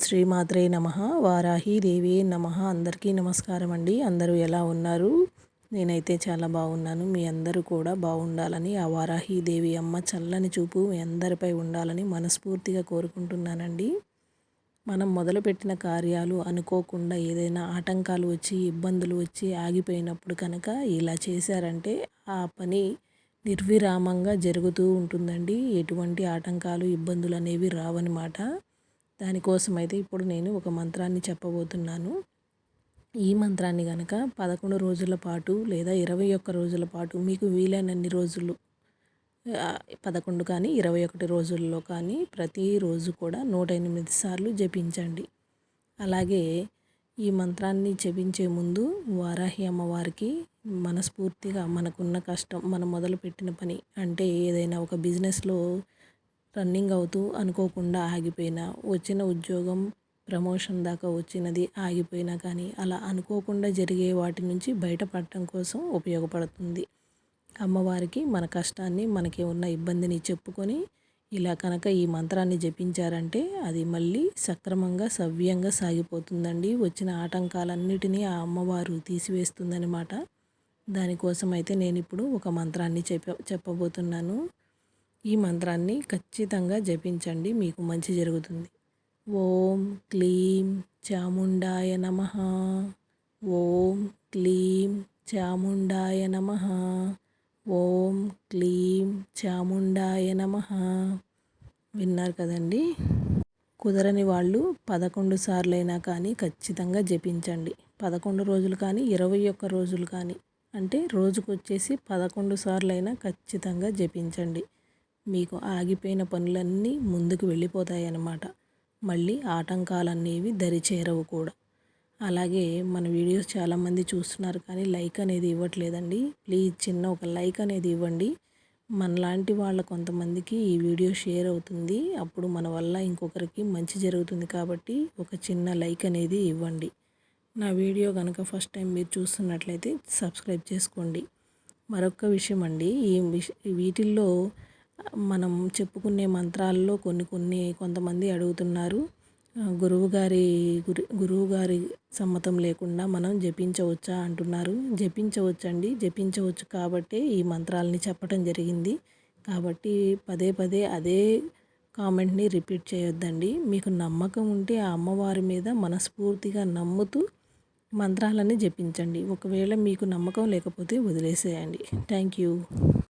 శ్రీమాత్రే నమ వారాహి దేవి నమ. అందరికీ నమస్కారం అండి. అందరూ ఎలా ఉన్నారు? నేనైతే చాలా బాగున్నాను. మీ అందరూ కూడా బాగుండాలని ఆ వారాహి దేవి అమ్మ చల్లని చూపు మీ అందరిపై ఉండాలని మనస్ఫూర్తిగా కోరుకుంటున్నానండి. మనం మొదలుపెట్టిన కార్యాలు అనుకోకుండా ఏదైనా ఆటంకాలు వచ్చి ఇబ్బందులు వచ్చి ఆగిపోయినప్పుడు కనుక ఇలా చేశారంటే ఆ పని నిర్విరామంగా జరుగుతూ ఉంటుందండి. ఎటువంటి ఆటంకాలు ఇబ్బందులు అనేవి రావన్నమాట. దానికోసం అయితే ఇప్పుడు నేను ఒక మంత్రాన్ని చెప్పబోతున్నాను. ఈ మంత్రాన్ని కనుక పదకొండు రోజుల పాటు లేదా ఇరవై ఒక్క రోజుల పాటు మీకు వీలైనన్ని రోజులు పదకొండు కానీ ఇరవై ఒకటి రోజుల్లో కానీ ప్రతిరోజు కూడా నూట ఎనిమిది సార్లు జపించండి. అలాగే ఈ మంత్రాన్ని జపించే ముందు వారాహి అమ్మవారికి మనస్ఫూర్తిగా మనకున్న కష్టం మనం మొదలుపెట్టిన పని అంటే ఏదైనా ఒక బిజినెస్లో రన్నింగ్ అవుతూ అనుకోకుండా ఆగిపోయినా వచ్చిన ఉద్యోగం ప్రమోషన్ దాకా వచ్చినది ఆగిపోయినా కానీ అలా అనుకోకుండా జరిగే వాటి నుంచి బయటపడటం కోసం ఉపయోగపడుతుంది. అమ్మవారికి మన కష్టాన్ని మనకి ఉన్న ఇబ్బందిని చెప్పుకొని ఇలా కనుక ఈ మంత్రాన్ని జపించారంటే అది మళ్ళీ సక్రమంగా సవ్యంగా సాగిపోతుందండి. వచ్చిన ఆటంకాలన్నిటినీ ఆ అమ్మవారు తీసివేస్తుందనమాట దానికోసం అయితే నేను ఇప్పుడు ఒక మంత్రాన్ని చెప్ప చెప్పబోతున్నాను. ఈ మంత్రాన్ని ఖచ్చితంగా జపించండి. మీకు మంచి జరుగుతుంది. ఓం క్లీం చాముండాయ నమ. ఓం క్లీం చాముండాయ నమ. ఓం క్లీం చాముండాయ నమ. విన్నారు కదండి? కుదరని వాళ్ళు పదకొండు సార్లైనా కానీ ఖచ్చితంగా జపించండి. పదకొండు రోజులు కానీ ఇరవై ఒక్క రోజులు కానీ అంటే రోజుకు వచ్చేసి పదకొండు సార్లైనా ఖచ్చితంగా జపించండి. మీకు ఆగిపోయిన పనులన్నీ ముందుకు వెళ్ళిపోతాయి అన్నమాట మళ్ళీ ఆటంకాలనేవి దరి చేరవు కూడా. అలాగే మన వీడియోస్ చాలామంది చూస్తున్నారు కానీ లైక్ అనేది ఇవ్వట్లేదండి. ప్లీజ్ చిన్న ఒక లైక్ అనేది ఇవ్వండి. మనలాంటి వాళ్ళ కొంతమందికి ఈ వీడియో షేర్ అవుతుంది. అప్పుడు మన వల్ల ఇంకొకరికి మంచి జరుగుతుంది కాబట్టి ఒక చిన్న లైక్ అనేది ఇవ్వండి. నా వీడియో కనుక ఫస్ట్ టైం మీరు చూస్తున్నట్లయితే సబ్స్క్రైబ్ చేసుకోండి. మరొక విషయం అండి ఈ వీటిల్లో మనం చెప్పుకునే మంత్రాల్లో కొన్ని కొన్ని కొంతమంది అడుగుతున్నారు. గురువుగారి గురు గురువుగారి సమ్మతం లేకుండా మనం జపించవచ్చా అంటున్నారు. జపించవచ్చండి జపించవచ్చు కాబట్టే ఈ మంత్రాలని చెప్పడం జరిగింది. కాబట్టి పదే పదే అదే కామెంట్ని రిపీట్ చేయొద్దండి. మీకు నమ్మకం ఉంటే ఆ అమ్మవారి మీద మనస్ఫూర్తిగా నమ్ముతూ మంత్రాలని జపించండి. ఒకవేళ మీకు నమ్మకం లేకపోతే వదిలేసేయండి. Thank you.